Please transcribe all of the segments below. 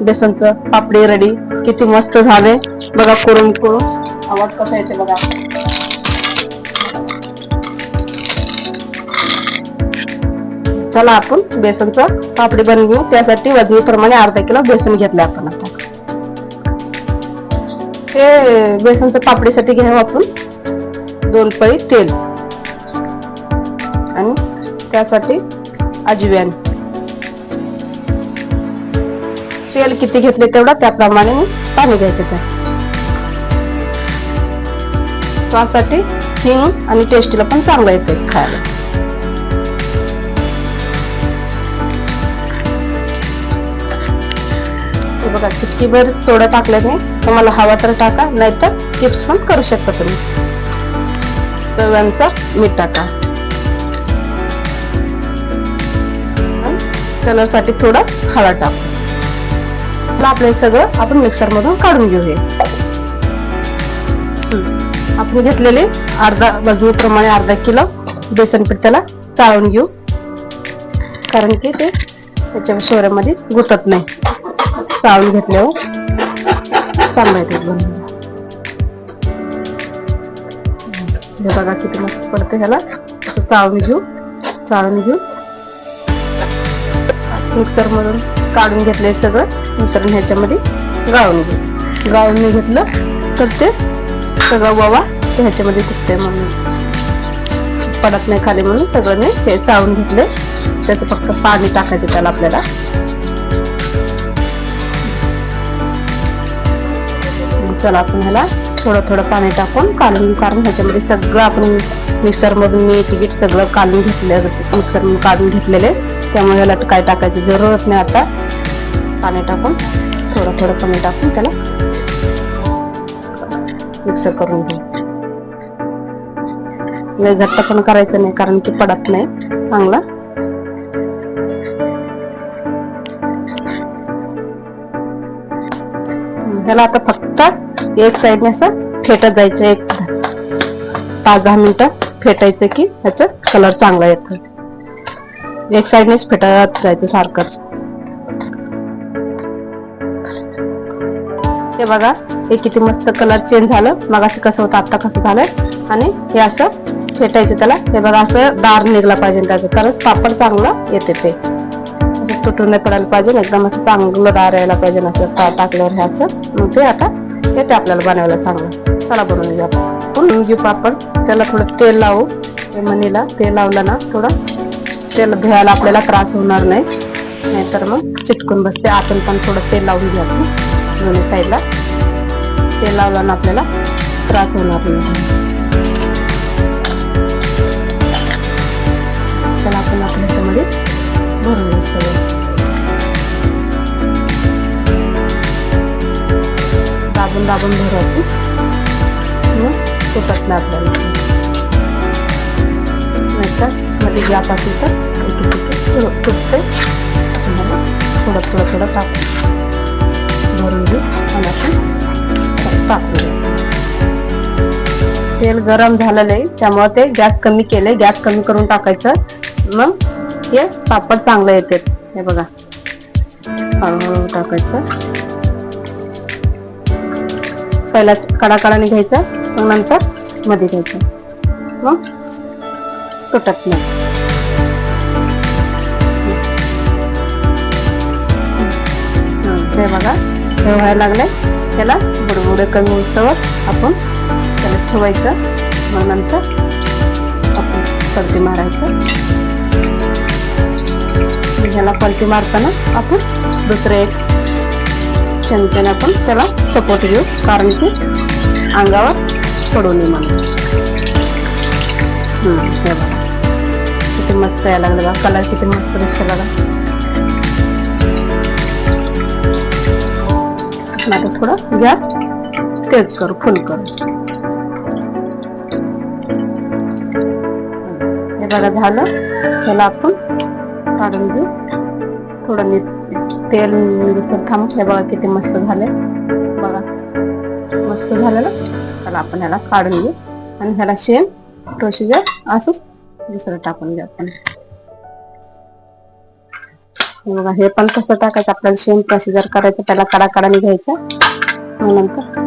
बेसनच बेसनचं पापडी ready किती मस्त झाले. बघा करून करून. आवाज कसा येते बघा. चला आपण बेसनचं पापडी बनवून घेऊ त्यासाठी वजनीप्रमाणे अर्धा किलो बेसन घेतलं आपण आता. हे बेसनचं पापडीसाठी घेऊ आपण. दोन पळी तेल. आणि त्यासाठी अजिव्यानी तेल किती घेतले तेवढा त्याप्रमाणे मी पाणी घ्यायचं त्या स्वासाठी हिंग आणि टेस्टीला पण चांगलं येते खायला. बघा चिटकीभर सोडा टाकल्याने तुम्हाला हवा तर टाका नाहीतर चिप्स पण करू शकता तुम्ही. चव्यांचा मीठ टाका. कलरसाठी थोडा हळद टाकू. आपलं हे सगळं आपण मिक्सर मधून काढून घेऊया. हे आपण घेतलेले अर्धा प्रमाणे अर्धा किलो बेसन पीठ त्याला चाळून घेऊ. कारण की ते त्याच्या शोऱ्यामध्ये गुतत नाही. चाळून घेतल्यावर चांगलं येते बनवायला हे बघा किती मस्त पडते ह्याला. चाळून घेऊ चाळून घेऊ. मिक्सरमधून काढून घेतले सगळं. मिक्सर ह्याच्यामध्ये गाळून घे गाळून मी घेतलं तर ते सगळं ववा ते ह्याच्यामध्ये गुटते म्हणून. पडत नाही खाली म्हणून सगळं मी हे चाळून घेतलं त्याचं फक्त पाणी टाकायचं त्याला आपल्याला. चला आपण ह्याला थोडं थोडं पाणी टाकून काढून काढून कारण ह्याच्यामध्ये सगळं आपण मिक्सरमधून मीठ सगळं काढून घेतलं मिक्सरमधून काढून घेतलेले त्यामुळे याला काय टाकायची जरूरत नाही आता. पाणी टाकून थोडं थोडं कमी टाकून त्याला मिक्सर करून घेऊ. लय घट्ट पण करायचं नाही कारण की पडत नाही चांगला. ह्याला आता फक्त एक साईडने असं फेटत जायचं एक पाच दहा मिनिटं फेटायचं की ह्याचा कलर चांगला येतो एक साईडनेच फेटत जायचं सारखंच. हे बघा हे किती मस्त कलर चेंज झालं. मग असं कसं होतं आता कसं झालंय. आणि हे असं फेटायचं त्याला. हे बघा असं दार निघला पाहिजे त्याचं. कारण पापड चांगलं येते ते. असं तुटून नाही पडायला पाहिजे एकदम असं चांगलं दार यायला पाहिजे असं टाकल्यावर हे असं. मग ते आता येते आपल्याला बनवायला चांगलं. चला बनवून घ्या आपण. घेऊ पापड. त्याला थोडं तेल लावू. ते मनीला तेल लावलं ना थोडं. तेल धुवायला आपल्याला त्रास होणार नाही. नाहीतर मग चिटकून बसते. आतून पण थोडं तेल लावून घ्या दोन्ही साईडला तेल लावल्यानं आपल्याला त्रास होणार नाही. चला आपण आपल्या ह्याच्यामध्ये भरून घेऊ सगळं दाबून दाबून भरायचं मग तुटत नाही आपल्याला. नाहीतर मध्ये गॅप असेल तर इथे तिथे तुटते तुम्हाला थोडं थोडं थोडं टाकू भरून घेऊ आणि आपण टाकून घेऊ तेल गरम झालेलं आहे त्यामुळे ते गॅस कमी केले गॅस कमी करून टाकायचं. मग हे पापड चांगलं येते. हे बघा. हळूहळू टाकायचं. पहिला कडाकडाने घ्यायचा घ्यायचं. मग नंतर मध्ये घ्यायचं. मग तुटत नाही. हे बघा हे व्हायला लागले त्याला बुडबुडे कमी उचवर आपण त्याला ठेवायचं. मग नंतर आपण पलटी मारायचं. ह्याला पलटी मारताना आपण दुसरं एक चमच्याने आपण त्याला सपोर्ट घेऊ कारण की अंगावर पडू नये म्हणून. हे बघा. किती मस्त यायला लागलं बघा कलर किती मस्त दिसतो बघा आपण आता थोडं गॅस तेज करू फुल करू. हे बघा झालं. त्याला आपण काढून घेऊ. थोडं नीट तेल दुसरं थांब. हे बघा किती मस्त झाले बघा. मस्त झालं ना त्याला आपण ह्याला काढून घेऊ. आणि ह्याला शेम प्रोसिजर असंच दुसरं टाकून घेऊ आपण. बघा हे पण कसं टाकायचं. आपल्याला सेम प्रोसिजर करायचं त्याला कडा कडाने घ्यायचा नंतर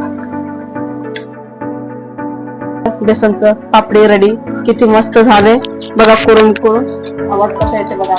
बेसनचं पापडी रेडी किती मस्त झाले. बघा करून करून आवड कसं येते बघा?